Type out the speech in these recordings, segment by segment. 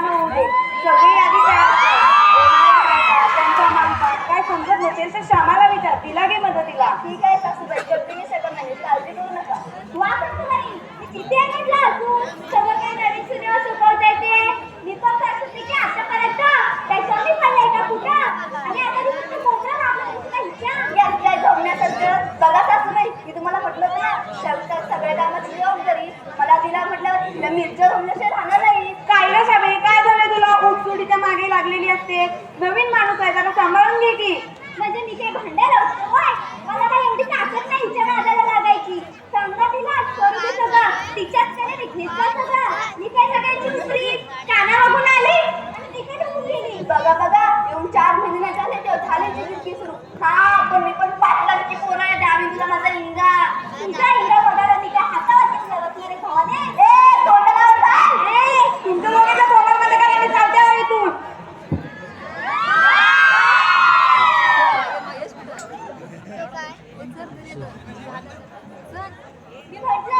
Anode. Je vais असते. नवीन माणूस आहे त्याला सांभाळून घे की. म्हणजे मी काही भांडे मला काही एवढी ताकद नाही हिच्या नादाला लागायची. समजा तिला करू दे सगळं. तिच्याच कडे विघ्नेश सगळं? मी काय सगळ्यांची दुसरी काना बघून आली? बघा बघा. येऊन चार महिने झाले ते झाले जिंदगी सुरू. हा पण मी पण पाच लाख पोरं आहे द्यावी तुला माझा लिंगा. इंगा 别太近。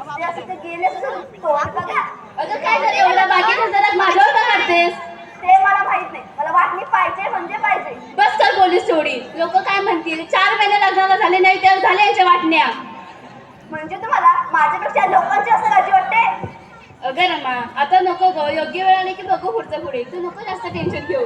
झाल्या याच्या वाटण्या. म्हणजे तुम्हाला माझ्यापेक्षा लोकांची असं काळजी वाटते? अगं रमा आता नको गं. योग्य वेळ आली की बघू पुढचं पुढे. तू नको जास्त टेन्शन घेऊ.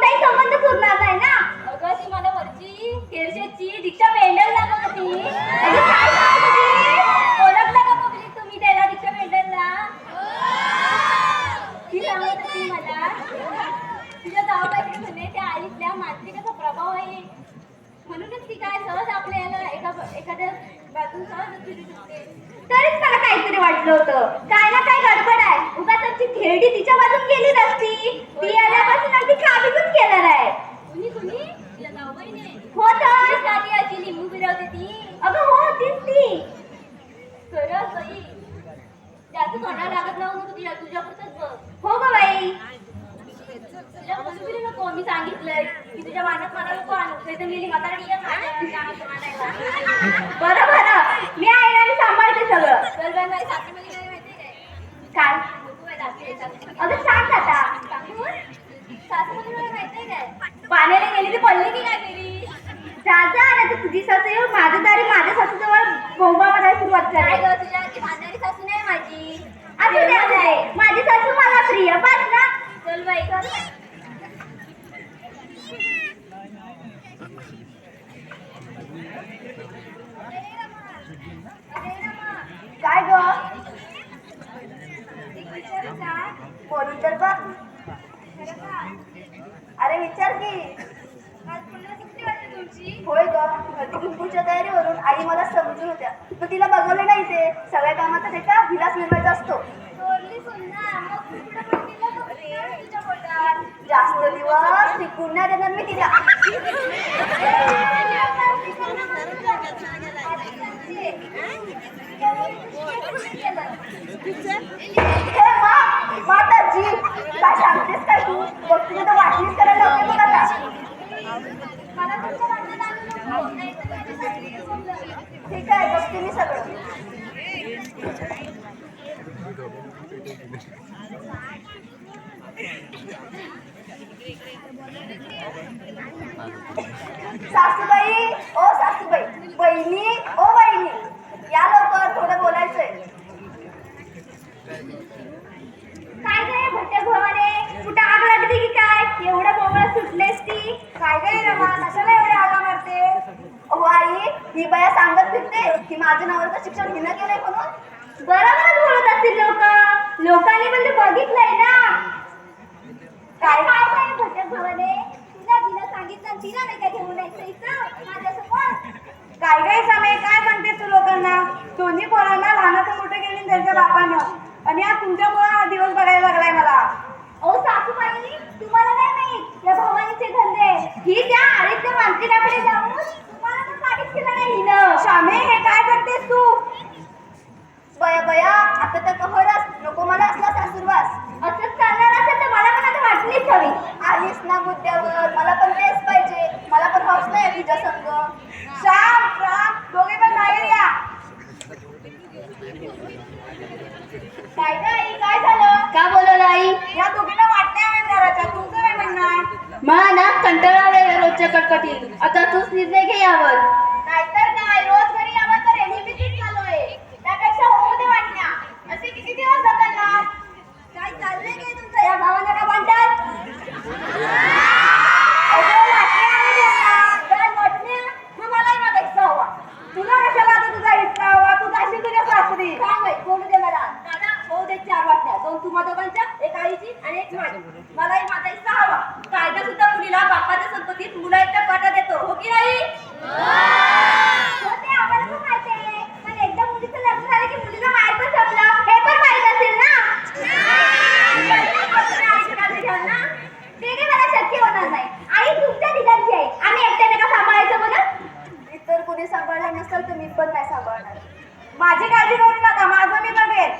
तरीच मला काहीतरी वाटलं होतं. काय ना काय गडबड आहे. उगा तुमची खेळडी तिच्या बाजून गेली असती ती आल्यापासून अगदी खाबीतून गेला आहे. हो तर. सारी आजी लिंबू फिरवते ती. अगं हो तीच ती. खरं बाई. जास्त घडा लागत नव्हतं तुझ्या तुझ्यापुरतच बघ. हो ग बाई. मी सांगितलंय की तुझ्या मला नको आणू. तर मी मानायला. बरं बरं. मी आहे ना मी सांभाळते सगळं. माझी काय? अगं सांग आता. पाण्याला गेली ती पडली की काय गेली. जा जा ना तू तुझी सासू येऊन माझ्या दारी माझ्या सासूजवळ बोंबा मारायला सुरुवात करायला तुझ्या भांडारी सासू नाही माझी? असू द्या माझी सासू मला प्रिय. बस ना चल बाई चल काय ग बोलून तर बघ अरे विचार की होय ग हळदी कुंकूच्या तयारीवरून आई मला समजून होत्या पण तिला बघवलं नाही ते सगळ्या कामाचा त्याच्या हिलाच निर्वायचा असतो. जास्त दिवस टिकून नाही देणार मी तिला. हे माताजी काय सांगतेस काय तू? बघ तुझी तर वाटणीच करायला होते बघ आता मला तुमच्या भांडणात आणू नको. नाहीतर माझ्यासाठी बोललं. ठीक आहे बघते मी सगळं सासूबाई ओ सासूबाई बहिणी ओ बहिणी या लवकर थोडं बोलायचंय. काय गे भट्ट्या भावाने कुठं आग लागली की काय? एवढं बोबळ सुटलेस ती. काय गे रमा कशाला एवढे आगा मारते? अहो आई ही बाया सांगत फिरते की माझं नवरचं शिक्षण हिनं केलंय म्हणून. बरोबर बोलत असतील लोक. लोकांनी पण बघितलंय ना. काय भावाने तुला तिला सांगितलं तिला नाही का घेऊन यायचं इथं? माझ्यासमोर. काय काय समय काय सांगते तू लोकांना? दोन्ही पोरांना लहानाचं मोठं केली त्यांच्या बापानं. आणि आज तुमच्यामुळे हा दिवस बघायला लागलाय मला. ओ सासूबाई तुम्हाला नाही माहीत या भवानीचे धंदे ही त्या आळीतल्या मालकीणाकडे जाऊन तुम्हाला तर काहीच केलं नाही हिनं शामे हे काय सांगतेस तू बया बया आता तर कहरच नको मला असला सासूरवास असंच चालणार असेल तर मला पण आता वाटलीच हवी आलीस ना मुद्द्यावर मला पण तेच पाहिजे मला पण हौस नाही तुझ्या संग श्याम श्याम दोघे पण बाहेर या काय काय काय झालं का बोलवलं आई या दोघींना वाटण्या आहेत घराच्या तुमचं काय म्हणणं आहे मला ना कंटाळा आलाय रोजच्या कटकटीत आता तूच निर्णय घे यावर नाहीतर काय रोज घरी यावं तर नेहमीच चालू आहे त्यापेक्षा होऊ दे वाटण्या असे किती दिवस जातात काय चाललंय काय तुमचं या भावांना का म्हणतात अगं, वाटण्या आणू द्या ना. काय वाटण्या? मग मलाही माझा हिस्सा हवा. तुला कशाला आता तुझा हिस्सा हवा तू जाशील तुझ्या सासरी काय माहीत, बोलू दे मला दादा होऊ दे चार वाटण्या दोन तुम्हा दोघांच्या एक आईची आणि एक माझी. मलाही माझा हिस्सा कायदा सुद्धा मुलीला बापाच्या संपत्तीत मुलाच्या वाटा देतो हो की नाही हो ते आम्हाला पण माहिती आहे पण एकदा मुलीचं लग्न झालं की मुलीला माहेर पण संपलं हे पण माहीत असेल ना आईची काळजी घ्याल ना ते काही मला शक्य होणार नाही आई तुमच्या ठिकाणची आहे आम्ही एकट्याने का सांभाळायचं कुणी सांभाळलं नसेल तर मी पण नाही सांभाळणार. माझी काळजी करू नका माझं मी बघेन.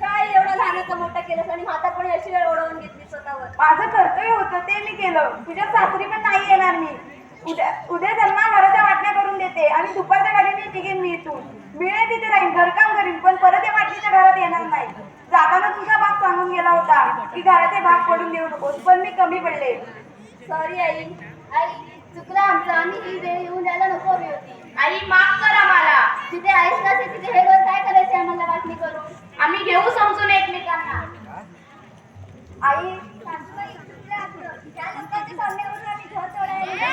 काय एवढं लहानाचं मोठं केलंस आणि म्हातारपणी अशी वेळ ओढवून घेतली स्वतःवर? माझं कर्तव्य होतं ते मी केलं. तुझ्या सासरी पण नाही येणार मी. उद्या उद्या त्यांना घराच्या वाटण्या करून देते आणि दुपारच्या गाडी मी निघेन मी इथून. मिळेल तिथे राहीन घरकाम करीन पण परत या वाटणीच्या घरात येणार नाही. जाताना तुझा बाप सांगून गेला होता की घराचे भाग पडून देऊ नकोस पण मी कमी पडले. Sorry I. आई चुकलं आमचं. आम्ही ही वेळ येऊन द्यायला नको हवी होती. आई माफ कर आम्हाला. तिथे आईस नसे तिथे हे घर काय करायचे आम्हाला बातमी करू आम्ही घेऊ समजून एकमेकांना. आई सासूबाई चुकलं आपलं. त्या लोकांच्या सांगण्यावरून आम्ही घर तोडायला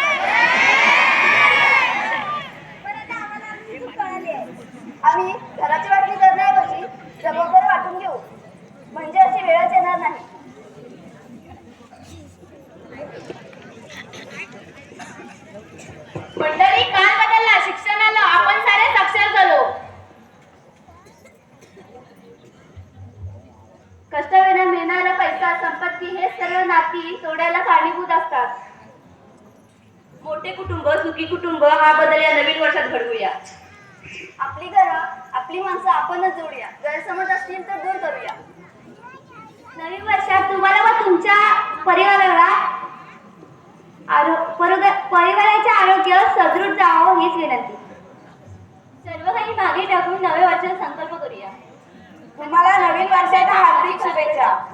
पण आता आम्हाला आमची चूक कळाली आहे. आम्ही घराची वाटणी करण्याऐवजी जबाबदारी वाटून घेऊ म्हणजे अशी वेळच येणार नाही मंडळी काल बदलला शिक्षणाला आपण सारे साक्षर झालो कष्टाविना मिळणारा पैसा संपत्ती हे सर्व नाती तोडायला कारणीभूत असतात मोठे कुटुंब सुखी कुटुंब हा बदल या नवीन वर्षात घडवूया. आपली घरं आपली माणसं आपणच जोडूया. गैरसमज असतील तर दूर करूया. नवीन वर्षात तुम्हाला व तुमच्या परिवाराला आरो परोग- परिवाराचे आरोग्य सदृढ जावं हीच विनंती. सर्व काही मागे टाकून नव्या वर्षाचा संकल्प करूया. तुम्हाला नवीन वर्षाच्या हार्दिक शुभेच्छा.